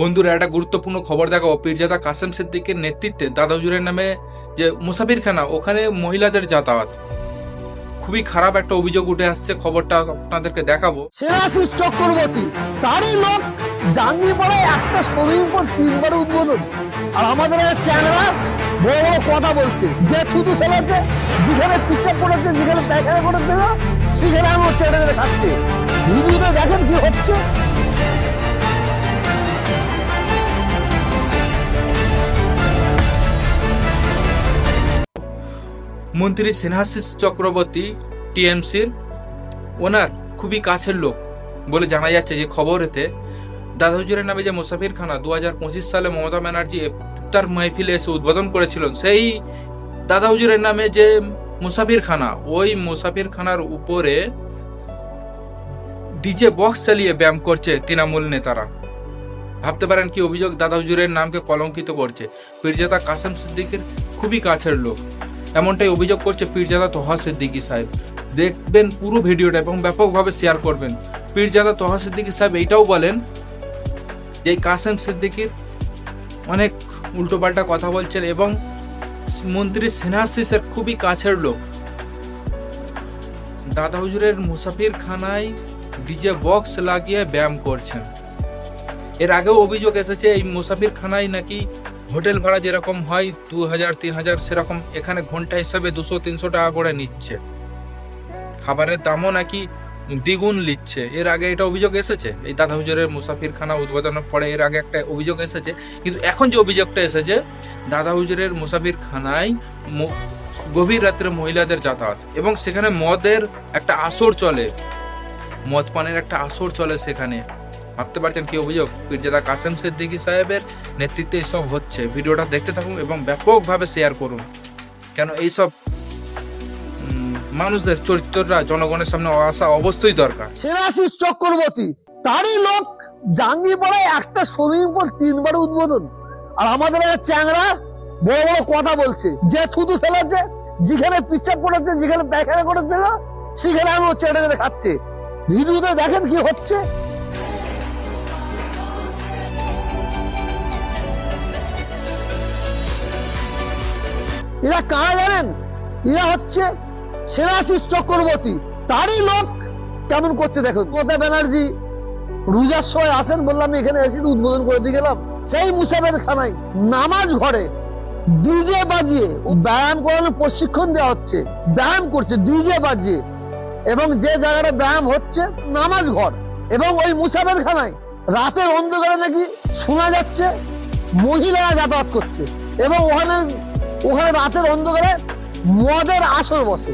বন্ধুরা, একটা গুরুত্বপূর্ণ খবর দেখাবো। পীরজাদা কাসেম সিদ্দিকের নেতৃত্বে দাদা হুজুরের নামে যে মুসাফিরখানা, ওখানে মহিলাদের যাতায়াত। খুবই খারাপ একটা অভিযোগ উঠে আসছে, খবরটা আপনাদেরকে দেখাবো। সেরাশিস চক্রবর্তী, তারই লোক জাঙ্গিপাড়ায় একটা সুইমিং পুল তিনবার উদ্বোধন। আর আমাদের একটা চ্যাংড়া বড় বড় কথা বলছে, যে থুতু ফেলেছে, যেখানে পিচ্ছা পড়েছে, যেখানে পায়খানা করেছিল সেখানে আমি চেড়ে খাচ্ছে। ভিডিওতে দেখেন কি হচ্ছে। মন্ত্রী সেনহাসিস চক্রবর্তী টিএমসির ওনার খুবই কাছের লোক বলে জানা যাচ্ছে যে খবরেতে দাদা হুজুরের নামে যে মুসাফিরখানা দু হাজার পঁচিশ সালে মমতা ব্যানার্জি ইফতার মাহফিলে এসে উদ্বোধন করেছিলেন, সেই দাদা হুজুরের নামে যে মুসাফিরখানা, ওই মুসাফিরখানার উপরে ডিজে বক্স চালিয়ে ব্যায়াম করছে তৃণমূল নেতারা। ভাবতে পারেন কি অভিযোগ দাদা হুজুরের নামকে কলঙ্কিত করছে। পীরজাদা কাসেম সিদ্দিকের খুবই কাছের লোক। এমনটাই অভিযোগ করছে পীরজাদা তোহা সিদ্দিকী সাহেব। দেখবেন পুরো ভিডিওটা এবং ব্যাপকভাবে শেয়ার করবেন। পীরজাদা তোহা সিদ্দিকী সাহেব এইটাও বলেন যে কাসেম সিদ্দিকির অনেক উল্টোপাল্টা কথা বলছেন এবং মন্ত্রী সিনহাসিসের খুবই কাছের লোক। দাদা হুজুরের মুসাফির খানায় ডিজে বক্স লাগিয়ে ব্যায়াম করছেন। এর আগেও অভিযোগ এসেছে, এই মুসাফির খানায় নাকি হোটেল ভাড়া যেরকম হয় দু হাজার তিন হাজার সেরকম। এখানে ঘণ্টা হিসাবে দুশো, তিনশো টাকা করে নিচ্ছে। খাবারের দামও নাকি দ্বিগুণ নিচ্ছে। এর আগে এটা অভিযোগ এসেছে। এই দাদা হুজুরের মুসাফির খানা উদ্বোধনের পরে এর আগে একটা অভিযোগ এসেছে। কিন্তু এখন যে অভিযোগটা এসেছে, দাদা হুজুরের মুসাফির খানায় গভীর রাত্রে মহিলাদের যাতায়াত এবং সেখানে মদের একটা আসর চলে। মদ পানের একটা আসর চলে সেখানে। ভাবতে পারছেন কি অভিযোগ? পীরজাদা কাসেম সিদ্দিকী সাহেবের নেতৃত্বে এইসব হচ্ছে। ভিডিওটা দেখতে থাকুন এবং ব্যাপকভাবে শেয়ার করুন। কেন এইসব মানুষদের চরিত্ররা জনগণের সামনে আসা অবশ্যই দরকার। সেরাশিস চক্রবর্তী, তারই লোক জাঙ্গি জাঙ্গিপাড়ায় একটা সুইমিং পুল তিনবার উদ্বোধন। আর আমাদের একটা চ্যাংড়া বড় বড় কথা বলছে, যে থুতু ফেলেছে, যেখানে পিচ্ছা পড়েছে, যেখানে পায়খানা করেছিল, সেখানে আমি চেড়ে চেড়ে খাচ্ছে। ভিডিওতে দেখেন কি হচ্ছে? এরা কারা জানেন? এরা হচ্ছে সেরাশিস চক্রবর্তী। তারই লোক কেমন করছে দেখো? মমতা ব্যানার্জি রোজার সময় আসেন বললাম, এখানে এসে উদ্বোধন করে দিয়ে গেলাম। সেই মুসাফের খানায় নামাজ ঘরে ডিজে বাজিয়ে ব্যায়াম করানোর প্রশিক্ষণ দেওয়া হচ্ছে। ব্যায়াম করছে, ডিজে বাজিয়ে। এবং যে জায়গাটা ব্যায়াম হচ্ছে, নামাজ ঘর। এবং ওই মুসাফের খানায় রাতের অন্ধকারে নাকি শোনা যাচ্ছে, মহিলারা যাতায়াত করছে। এবং ওখানে ওখানে রাতের অন্ধকারে মদের আসর বসে।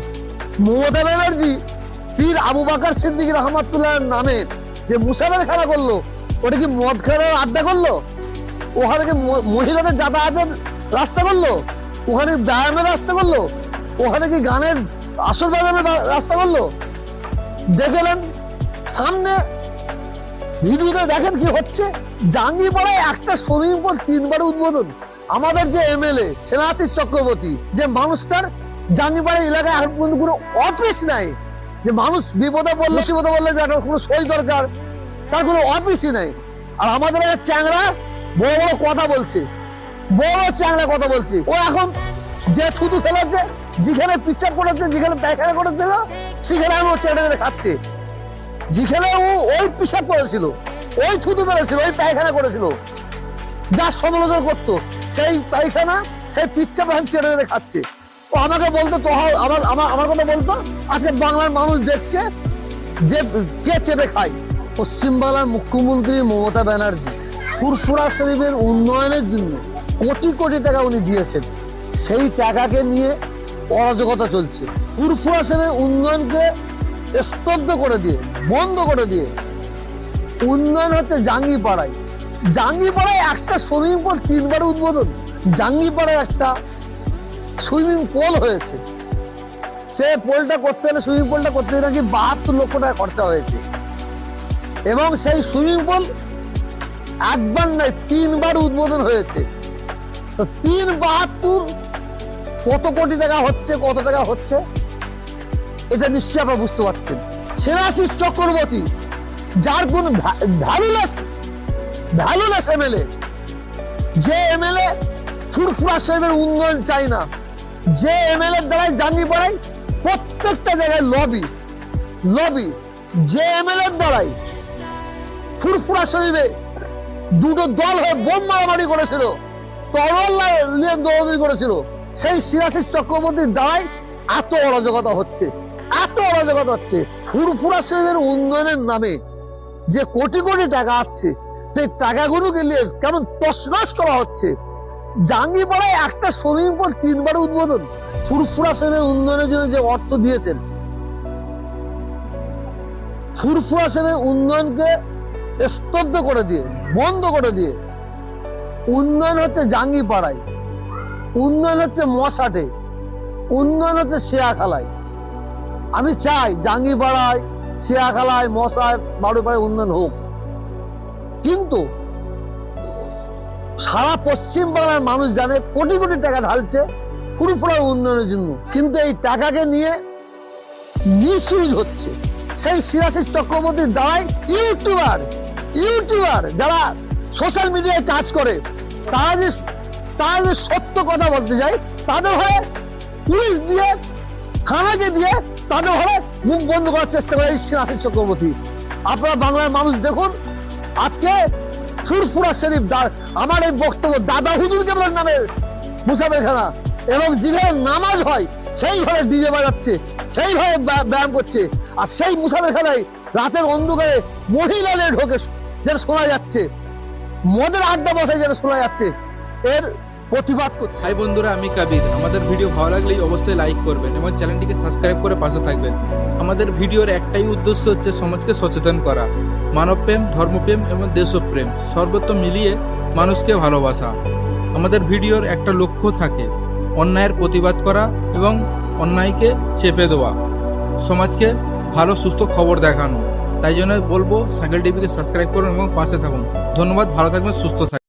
মমতা ব্যানার্জি, পীর আবু বাকার সিদ্দিক রহমাতুল্লাহ নামে যে মুসাফের খেলা করল, ওটা কি মদ খেলার আড্ডা করল? ওখানে কি মহিলাদের যাতায়াতের রাস্তা করল? ওখানে ব্যায়ামের রাস্তা করল? ওখানে কি গানের আসর বাজানোর রাস্তা করল? দেখলেন সামনে ভিডিওতে দেখেন কি হচ্ছে। জাঙ্গিপাড়ায় একটা সুইমিং পুল তিনবার উদ্বোধন। আমাদের যে এমএলএ সেনাশিস চক্রবর্তী, যে মানুষটার জাঙ্গিপাড়া এলাকায় এখন পর্যন্ত কোনো অফিস নাই। যে মানুষ বিপদে পড়লে মুসিবতে বললে যে একটা কোনো সই দরকার, তার কোনো অফিসই নাই। আর আমাদের একটা চ্যাংড়া বড় বড় কথা বলছে। বড় চ্যাংড়া কথা বলছে। ও এখন যে থুতু ফেলেছে, যেখানে পিচ্ছা করেছে, যেখানে পায়খানা করেছিল, সেখানে আমি ও চেড়ে খাচ্ছে যেখানে ও ওই পিসাব করেছিল, ওই থুতু মেরেছিল, ওই পায়খানা করেছিল। যা সমালোচনা করতো সেই পায়খানা, সেই পিচ্ছা পায়খানা চেড়ে খাচ্ছে। ও আমাকে বলতো তো আমার আমার আমার কথা বলতো? আজকে বাংলার মানুষ দেখছে যে কে চেপে খায়। পশ্চিমবাংলার মুখ্যমন্ত্রী মমতা ব্যানার্জি, ফুরফুরা শরীফের উন্নয়নের জন্য কোটি কোটি টাকা উনি দিয়েছেন। সেই টাকাকে নিয়ে অরাজকতা চলছে। ফুরফুরা শরীফের উন্নয়নকে স্তব্ধ করে দিয়ে, বন্ধ করে দিয়ে, উন্নয়ন হচ্ছে জাঙ্গিপাড়ায়। জাঙ্গিপাড়ায় একটা সুইমিং পুল তিনবার উদ্বোধন। জাঙ্গিপাড়ায় একটা সুইমিং পুল হয়েছে। সে পোলটা করতে হলে সুইমিং পুলটা করতে গেলে নাকি বাহাত্তর লক্ষ টাকা খরচা হয়েছে। এবং সেই সুইমিং পুল একবার নয়, তিনবার উদ্বোধন হয়েছে। তো তিন বাহাত্তর কত কোটি টাকা হচ্ছে, কত টাকা হচ্ছে? এটা নিশ্চয়ই আপনারা বুঝতে পারছেন। সেনাশিস চক্রবর্তী, যার কোন ভ্যালুলেস ভ্যালুলেস এমএলএ যে এমএলএ ফুরফুরা শরীফের উন্নয়ন চাই না, যে এমএলএ দ্বারাই জাঙ্গি পড়াই প্রত্যেকটা জায়গায় লবি লবি যে এমএলএ দ্বারাই ফুরফুরা শরীফে দুটো দল হয়ে বোম মারামারি করেছিল, তরল নিয়ে দৌড়াদৌড়ি করেছিল, সেই সিরাসির চক্রবর্তীর দ্বারাই এত অরাজকতা হচ্ছে, এত অরাজকতা হচ্ছে। ফুরফুরা শরীফের উন্নয়নের নামে যে কোটি কোটি টাকা আসছে সেই টাকাগুলোকে নিয়ে কেমন তসনস করা হচ্ছে। জাঙ্গিপাড়ায় একটা সুইমিং পুল তিনবার উদ্বোধন। ফুরফুরা শরীফের উন্নয়নের জন্য যে অর্থ দিয়েছেন। ফুরফুরা শরীফের উন্নয়নকে স্তব্ধ করে দিয়ে, বন্ধ করে দিয়ে। উন্নয়ন হচ্ছে জাঙ্গিপাড়ায়। উন্নয়ন হচ্ছে মশাটে। উন্নয়ন হচ্ছে শেয়াখালায়। আমি চাই জাঙ্গিপাড়ায়, শেয়াখালায়, মশার বাড়িপাড়ায় উন্নয়ন হোক। কিন্তু সারা পশ্চিম বাংলার মানুষ জানে কোটি কোটি টাকা ঢালছে ফুরফুরা উন্নয়নের জন্য। কিন্তু এই টাকাকে নিয়ে মিসইউজ হচ্ছে। সেই সিরাসির চক্রবর্তীর দ্বারাই ইউটিউবার ইউটিউবার যারা সোশ্যাল মিডিয়ায় কাজ করে, তারা যে তারা যে সত্য কথা বলতে যায় তাদের হয়ে পুলিশ দিয়ে, থানাকে দিয়ে তাদের হয়ে মুখ বন্ধ করার চেষ্টা করে এই সিরাসির চক্রবর্তী। আপনারা বাংলার মানুষ দেখুন আজকে ফুরফুরা শরীফ আমার এই বক্তব্য দাদা হুজুর কেবলের নামে মুসাফেরখানা। এবং যেখানে নামাজ হয় সেই ঘরে ডিজে বাজাচ্ছে সেই ঘরে ব্যায়াম করছে। আর সেই মুসাফেরখানায় রাতের অন্ধকারে মহিলাদের ঢোকে যেটা শোনা যাচ্ছে। মদের আড্ডা বসে যেন শোনা যাচ্ছে। এর প্রতিবাদ করছে। হাই বন্ধুরা, আমি কাবির। আমাদের ভিডিও ভালো লাগলেই অবশ্যই লাইক করবেন এবং চ্যানেলটিকে সাবস্ক্রাইব করে পাশে থাকবেন। আমাদের ভিডিওর একটাই উদ্দেশ্য হচ্ছে সমাজকে সচেতন করা। মানবপ্রেম, ধর্মপ্রেম এবং দেশপ্রেম সর্বত্র মিলিয়ে মানুষকে ভালোবাসা। আমাদের ভিডিওর একটা লক্ষ্য থাকে, অন্যায়ের প্রতিবাদ করা এবং অন্যায়কে চেপে দেওয়া। সমাজকে ভালো, সুস্থ খবর দেখানো। তাই জন্য বলব সাইকেল টিভিকে সাবস্ক্রাইব করুন এবং পাশে থাকুন। ধন্যবাদ, ভালো থাকবেন, সুস্থ থাকবেন।